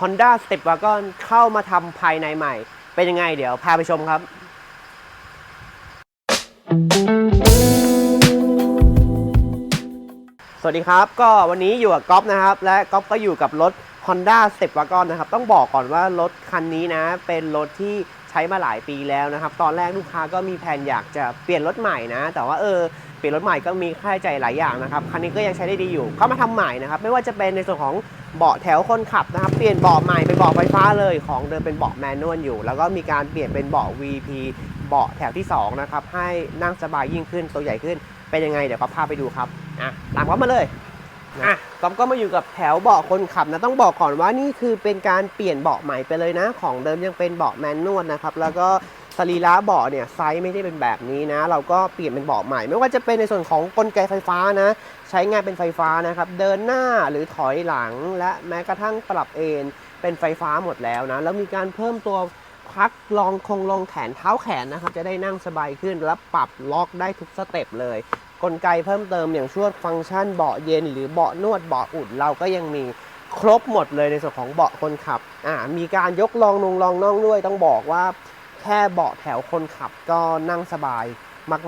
Honda Step Wagon เข้ามาทำภายในใหม่ เป็นยังไงเดี๋ยวพาไปชมครับ สวัสดีครับ ก็วันนี้อยู่กับก๊อฟนะครับ และก๊อฟก็อยู่กับรถ Honda Step Wagon นะครับ ต้องบอกก่อนว่ารถคันนี้นะ เป็นรถที่ใช้มาหลายปีแล้วนะครับ ตอนแรกลูกค้าก็มีแผนอยากจะเปลี่ยนรถใหม่นะ แต่ว่าเออ ปลี่ยนรถใหม่ก็มีค่าใช้จ่ายหลายอย่างนะครับคันนี้ก็ยังใช้ได้ดีอยู่ เข้ามาทำใหม่นะครับไม่ว่าจะเป็นในส่วนของเบาะแถวคนขับนะครับเปลี่ยนเบาะใหม่เป็นเบาะไฟฟ้าเลยของเดิมเป็นเบาะแมนนวลอยู่ แล้วก็มีการเปลี่ยนเป็นเบาะ VP เบาะแถวที่สองนะครับให้นั่งสบายยิ่งขึ้นตัวใหญ่ขึ้นเป็นยังไงเดี๋ยวก็พาไปดูครับอะตามก๊อฟมาเลยอะก๊อฟก็มาอยู่กับแถวเบาะคนขับนะต้องบอกก่อนว่านี่คือเป็นการเปลี่ยนเบาะใหม่ไปเลยนะ ของเดิมยังเป็นเบาะแมนนวลนะครับแล้วก็ สรีระเบาะเนี่ยไซส์ไม่ได้เป็นแบบนี้นะ เราก็เปลี่ยนเป็นเบาะใหม่ ไม่ว่าจะเป็นในส่วนของกลไกไฟฟ้านะ ใช้งานเป็นไฟฟ้านะครับ เดินหน้าหรือถอยหลังและแม้กระทั่งปรับเอนเป็นไฟฟ้าหมดแล้วนะ แล้วมีการเพิ่มตัวพักรองคงรองแขนเท้าแขนนะครับ จะได้นั่งสบายขึ้นและปรับล็อกได้ทุกสเต็ปเลย กลไกเพิ่มเติมอย่างช่วงฟังก์ชันเบาะเย็น หรือเบาะนวดเบาะอุ่นเราก็ยังมีครบหมดเลยในส่วนของเบาะคนขับอ่ามีการยกรองนงรองน่องด้วยต้องบอกว่า ค่เบาะแถวคนขับก็นั่งสบาย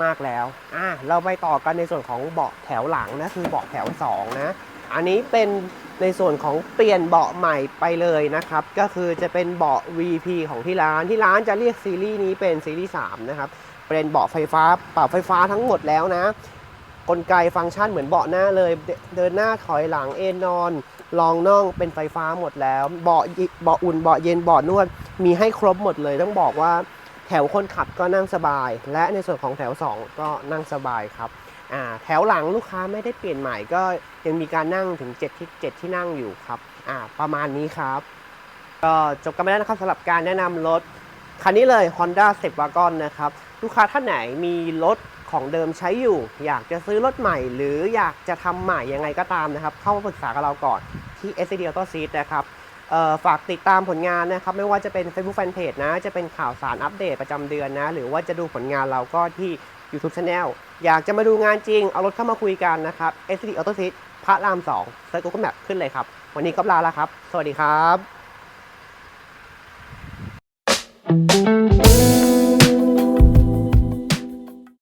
มาก ๆ แล้ว อ่าเราไปต่อกันในส่วนของเบาะแถวหลังนะ คือเบาะแถว 2 นะ อันนี้เป็นในส่วนของเปลี่ยนเบาะใหม่ไปเลยนะครับ ก็คือจะเป็นเบาะ VP ของที่ร้าน ที่ร้านจะเรียกซีรีส์นี้เป็นซีรีส์3นะครับ เป็นเบาะไฟฟ้าปรับไฟฟ้าทั้งหมดแล้วนะ กลไกฟังก์ชันเหมือนเบาะหน้าเลย เดินหน้าถอยหลังเอนนอน รองน่องเป็นไฟฟ้าหมดแล้ว เบาะเบาะอุ่น เบาะเย็น เบาะนวด มีให้ครบหมดเลยต้องบอกว่าแถวคนขับก็นั่งสบาย และในส่วนของแถว 2 ก็นั่งสบายครับแถวหลังลูกค้าไม่ได้เปลี่ยนใหม่ก็ยังมีการนั่งถึง7ที่7ที่นั่งอยู่ครับประมาณนี้ครับก็จบกันไปแล้วนะครับสำหรับการแนะนำรถคันนี้เลย Honda Step Wagon นะครับลูกค้าท่านไหนมีรถของเดิมใช้อยู่ อยากจะซื้อรถใหม่ หรืออยากจะทำใหม่ยังไงก็ตามนะครับ เข้ามาปรึกษากับเราก่อนที่ SCD Auto Seat นะครับ ฝากติดตามผลงานนะครับ ไม่ว่าจะเป็น Facebook Fanpage นะ จะเป็นข่าวสารอัปเดตประจำเดือนนะ หรือว่าจะดูผลงานเราก็ที่ YouTube Channel อยากจะมาดูงานจริง เอารถเข้ามาคุยกันนะครับ s d Auto Seat พระราม2เซิร์ชกูเกิลแมปขึ้นเลยครับ วันนี้ก็ลาแล้วครับ สวัสดีครับ